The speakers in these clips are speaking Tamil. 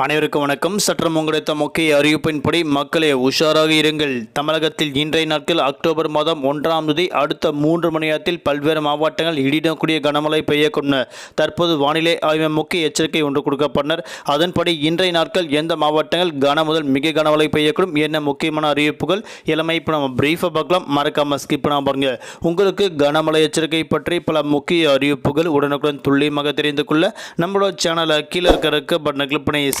அனைவருக்கும் வணக்கம். சற்றம் கிடைத்த முக்கிய அறிவிப்பின்படி மக்களே உஷாராக இருங்கள். தமிழகத்தில் இன்றைய நாட்கள் அக்டோபர் மாதம் ஒன்றாம் தேதி அடுத்த மூன்று மணி நேரத்தில் பல்வேறு மாவட்டங்கள் இடிடக்கூடிய கனமழை பெய்யக்கூடும் தற்போது வானிலை ஆய்வு முக்கிய எச்சரிக்கை ஒன்று கொடுக்கப்பட்டனர். அதன்படி இன்றைய நாட்கள் எந்த மாவட்டங்கள் கன முதல் மிக கனமழை பெய்யக்கூடும் என்ன முக்கியமான அறிவிப்புகள் எல்லாமே இப்போ நம்ம பிரீஃபாக பார்க்கலாம். மறக்காமல் ஸ்கிப் பண்ணாமல் பாருங்க. உங்களுக்கு கனமழை எச்சரிக்கை பற்றி பல முக்கிய அறிவிப்புகள் உடனுக்குடன் துல்லியமாக தெரிந்து கொள்ள நம்மளோட சேனலை கீழே இருக்கிற பட்டனை கிளிக் பண்ணி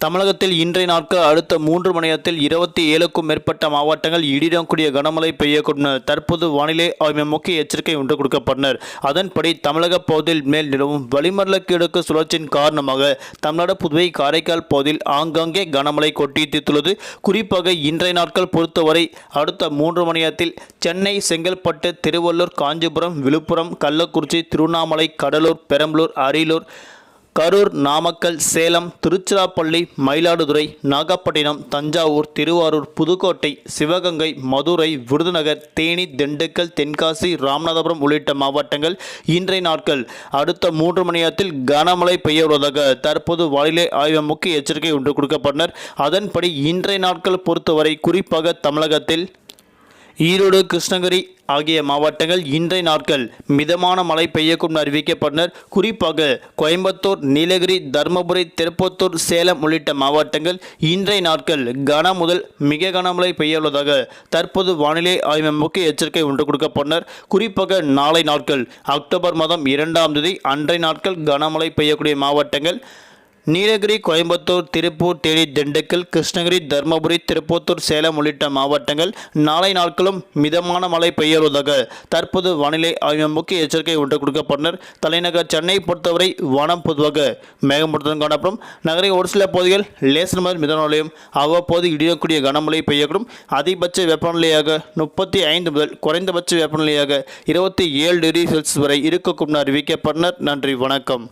தமிழகத்தில் இன்றைய நாட்கள் அடுத்த மூன்று மணி நேரத்தில் இருபத்தி ஏழுக்கும் மேற்பட்ட மாவட்டங்கள் இடிடக்கூடிய கனமழை பெய்யக்கூடும். தற்போது வானிலை ஆய்வு முக்கிய எச்சரிக்கை ஒன்று கொடுக்கப்பட்டனர். அதன்படி தமிழக பகுதியில் மேல் நிலவும் வளிமண்டல கிழக்கு சுழற்சியின் காரணமாக தமிழ்நாடு புதுவை காரைக்கால் பகுதியில் ஆங்காங்கே கனமழை கொட்டி குறிப்பாக இன்றைய நாட்கள் பொறுத்தவரை அடுத்த மூன்று மணி நேரத்தில் சென்னை செங்கல்பட்டு திருவள்ளூர் காஞ்சிபுரம் விழுப்புரம் கள்ளக்குறிச்சி திருவண்ணாமலை கடலூர் பெரம்பலூர் அரியலூர் கரூர் நாமக்கல் சேலம் திருச்சிராப்பள்ளி மயிலாடுதுறை நாகப்பட்டினம் தஞ்சாவூர் திருவாரூர் புதுக்கோட்டை சிவகங்கை மதுரை விருதுநகர் தேனி திண்டுக்கல் தென்காசி ராமநாதபுரம் உள்ளிட்ட மாவட்டங்கள் இன்றைய நாட்கள். அடுத்த மூன்று மணி நேரத்தில் கனமழை பெய்யுவதாக தற்போது வானிலை ஆய்வு முக்கிய எச்சரிக்கை ஒன்று கொடுக்கப்பட்டனர். அதன்படி இன்றைய நாட்கள் பொறுத்தவரை குறிப்பாக தமிழகத்தில் ஈரோடு கிருஷ்ணகிரி ஆகிய மாவட்டங்கள் இன்றைய நாட்கள் மிதமான மழை பெய்யக்கும் அறிவிக்கப்பட்டனர். குறிப்பாக கோயம்புத்தூர் நீலகிரி தருமபுரி திருப்பத்தூர் சேலம் உள்ளிட்ட மாவட்டங்கள் இன்றைய நாட்கள் கன முதல் மிக கனமழை பெய்யவுள்ளதாக தற்போது வானிலை ஆய்வு முக்கிய எச்சரிக்கை ஒன்று கொடுக்கப்பட்டனர். குறிப்பாக நாளை நாட்கள் அக்டோபர் மாதம் இரண்டாம் தேதி அன்றைய நாட்கள் கனமழை பெய்யக்கூடிய மாவட்டங்கள் நீலகிரி கோயம்புத்தூர் திருப்பூர் தேனி திண்டுக்கல் கிருஷ்ணகிரி தருமபுரி திருப்பத்தூர் சேலம் உள்ளிட்ட மாவட்டங்கள் நாளை நாட்களும் மிதமான மழை பெய்யுவதாக தற்போது வானிலை ஆய்வு முக்கிய எச்சரிக்கை ஒன்று கொடுக்கப்பட்டனர். தலைநகர் சென்னை பொறுத்தவரை வானம் பொதுவாக மேகமூட்டத்துடன் காணப்படும். நகரின் ஒரு சில பகுதிகள் லேசன் முதல் மிதமான அவ்வப்போது இடியக்கூடிய கனமழை பெய்யக்கூடும். அதிகபட்ச வெப்பநிலையாக முப்பத்தி ஐந்து முதல் குறைந்தபட்ச வெப்பநிலையாக இருபத்தி ஏழு டிகிரி செல்சியஸ் வரை இருக்கக்கூடும் அறிவிக்கப்பட்டனர். நன்றி வணக்கம்.